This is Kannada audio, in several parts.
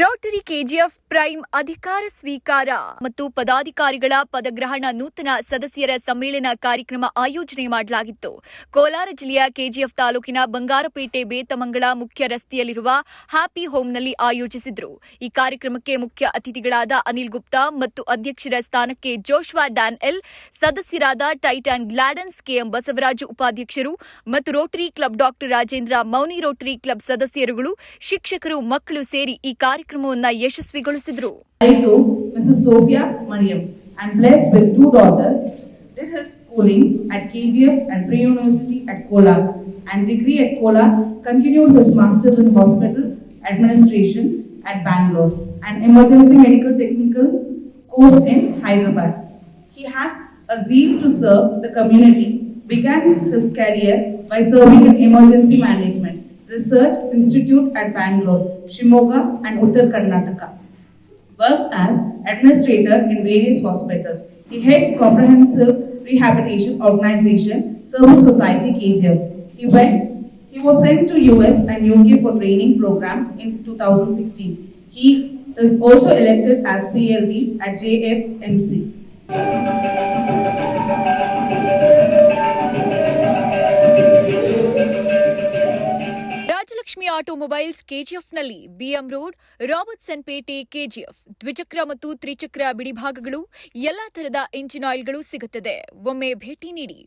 ರೋಟರಿ ಕೆಜಿಎಫ್ ಪ್ರೈಮ್ ಅಧಿಕಾರ ಸ್ವೀಕಾರ ಮತ್ತು ಪದಾಧಿಕಾರಿಗಳ ಪದಗ್ರಹಣ ನೂತನ ಸದಸ್ಯರ ಸಮ್ಮೇಳನ ಕಾರ್ಯಕ್ರಮ ಆಯೋಜನೆ ಮಾಡಲಾಗಿತ್ತು. ಕೋಲಾರ ಜಿಲ್ಲೆಯ ಕೆಜಿಎಫ್ ತಾಲೂಕಿನ ಬಂಗಾರಪೇಟೆ ಬೇತಮಂಗಳ ಮುಖ್ಯ ರಸ್ತೆಯಲ್ಲಿರುವ ಹ್ಯಾಪಿ ಹೋಮ್ನಲ್ಲಿ ಆಯೋಜಿಸಿದ್ರು. ಈ ಕಾರ್ಯಕ್ರಮಕ್ಕೆ ಮುಖ್ಯ ಅತಿಥಿಗಳಾದ ಅನಿಲ್ ಗುಪ್ತಾ ಮತ್ತು ಅಧ್ಯಕ್ಷರ ಸ್ಥಾನಕ್ಕೆ ಜೋಶ್ವಾ ಡ್ಯಾನ್ ಎಲ್, ಸದಸ್ಯರಾದ ಟೈಟಾನ್ ಗ್ಲಾಡನ್ಸ್, ಕೆಎಂ ಬಸವರಾಜು ಉಪಾಧ್ಯಕ್ಷರು ಮತ್ತು Rotary Club doctor Rajendra, Mouni Rotary Club ಸದಸ್ಯರುಗಳು, ಶಿಕ್ಷಕರು, ಮಕ್ಕಳು ಸೇರಿ ಈ ಕಾರ್ಯಕ್ರಮವನ್ನು ಯಶಸ್ವಿಗೊಳಿಸಿದರು married to Mrs. Sophia Mariam and blessed with two daughters, did his schooling at KGF and pre-university at Kolar and degree at Kolar, continued his masters in hospital administration at Bangalore and emergency medical technical course in Hyderabad. He has a zeal to serve the community, began his career by serving in emergency management, research institute at Bangalore, Shimoga and Uttar Karnataka worked as administrator in various hospitals. He heads Comprehensive Rehabilitation Organization, Service Society KGF. He went, he was sent to US and UK for training program in 2016. He is also elected as PLB at JFMC. Rajalakshmi automobiles ಕೆಜಿಎಫ್ನಲ್ಲಿ BM road Robertson Pet KGF, ದ್ವಿಚಕ್ರ ಮತ್ತು ತ್ರಿಚಕ್ರ ಬಿಡಿಭಾಗಗಳು, ಎಲ್ಲಾ ತರದ ಇಂಜಿನ್ ಆಯಿಲ್ಗಳು ಸಿಗುತ್ತದೆ. ಒಮ್ಮೆ ಭೇಟಿ ನೀಡಿ.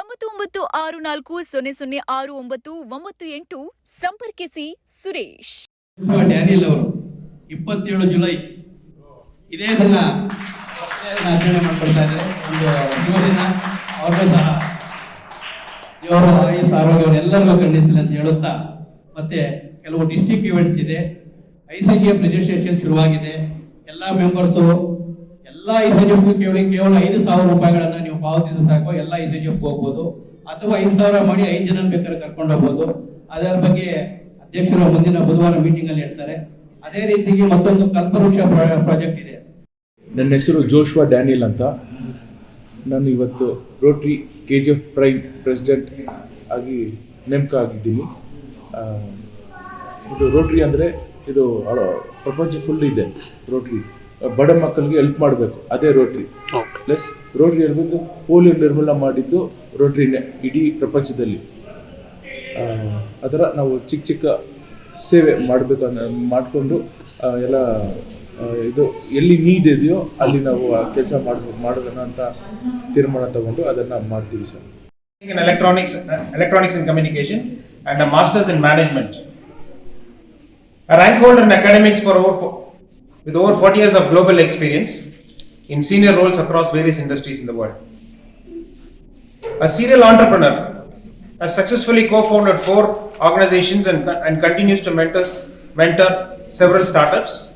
ಒಂಬತ್ತು ಒಂಬತ್ತು ಆರು ನಾಲ್ಕು ಸೊನ್ನೆ ಸೊನ್ನೆ ಆರು ಒಂಬತ್ತು ಒಂಬತ್ತು ಎಂಟು ಸಂಪರ್ಕಿಸಿ ಸುರೇಶ್. ಡ್ಯಾನಿಯಲ್ ಅವರು ಇಪ್ಪತ್ತೇಳು ಜುಲೈ, ಇದೇ ದಿನ ಆಚರಣೆ ಮಾಡ್ಕೊಳ್ತಾ ಇದ್ದಾರೆ. ಅವ್ರಿಗೂ ಸಹ ಇವರು ಆಯುಷ್ ಆರೋಗ್ಯವನ್ನು ಎಲ್ಲರಿಗೂ ಖಂಡಿಸಲಿ ಅಂತ ಹೇಳುತ್ತಾ ಮತ್ತೆ ಕೆಲವು ಡಿಸ್ಟಿಕ್ ಇವೆಂಟ್ಸ್ ಇದೆ. I C G F registration ಶುರುವಾಗಿದೆ. ಎಲ್ಲ ಮೆಂಬರ್ಸು ಎಲ್ಲ ಐ ಸಿ ಜಿ ಎಫ್ ಕೇವಲ ಕೇವಲ ಐದು ಸಾವಿರ ರೂಪಾಯಿಗಳನ್ನು ನೀವು ಪಾವತಿಸಿ ಸಾಕು, ಎಲ್ಲ ಐ ಸಿ ಜಿ ಎಫ್ ಹೋಗ್ಬೋದು. ಅಥವಾ ಐದು ಸಾವಿರ ಮಾಡಿ ಐದು ಜನ ಬೇಕಾದ್ರೆ ಕರ್ಕೊಂಡು ಹೋಗ್ಬೋದು. ಅದರ ಬಗ್ಗೆ ಅಧ್ಯಕ್ಷರು ಮುಂದಿನ ಬುಧವಾರ ಮೀಟಿಂಗ್ ಅಲ್ಲಿ ಹೇಳ್ತಾರೆ. ಅದೇ ರೀತಿಗೆ ಮತ್ತೊಂದು ಕಲ್ಪವೃಕ್ಷ ಪ್ರಾಜೆಕ್ಟ್ ಇದೆ. ನನ್ನ ಹೆಸರು ಜೋಶ್ವಾ ಡ್ಯಾನಿಯಲ್ ಅಂತ. ನಾನು ಇವತ್ತು Rotary K G F prime president ಆಗಿ ನೇಮಕ ಆಗಿದ್ದೀನಿ. ಇದು ರೋಟ್ರಿ ಅಂದರೆ ಇದು ಪ್ರಪಂಚ ಫುಲ್ ಇದೆ ರೋಟ್ರಿ ಬಡ ಮಕ್ಕಳಿಗೆ ಹೆಲ್ಪ್ ಮಾಡಬೇಕು ಅದೇ ರೋಟ್ರಿ ಪ್ಲಸ್ ರೋಟ್ರಿ ಹೇಳ್ಬೇಕು ಪೋಲಿಯೋ ನಿರ್ಮೂಲ ಮಾಡಿದ್ದು ರೋಟ್ರಿನೇ ಇಡೀ ಪ್ರಪಂಚದಲ್ಲಿ. ಆ, ಅದರ ನಾವು ಚಿಕ್ಕ ಚಿಕ್ಕ ಸೇವೆ ಮಾಡಬೇಕು ಮಾಡಿಕೊಂಡು ಎಲ್ಲ ಇದು ಎಲ್ಲಿ ನೀಡ್ ಇದೆಯೋ ಅಲ್ಲಿ ನಾವು ಆ ಕೆಲಸ ಮಾಡಬೇಕು ಮಾಡೋದನ್ನ ಅಂತ ತೀರ್ಮಾನ ತಗೊಂಡು ಅದನ್ನು ಮಾಡ್ತೀವಿ sir. Electronics electronics and electronics and a master's in management. A rank holder in academics for over, with over 40 years of global experience in senior roles across various industries in the world. A serial entrepreneur, has successfully co-founded four organizations and, and continues to mentor, mentor several startups.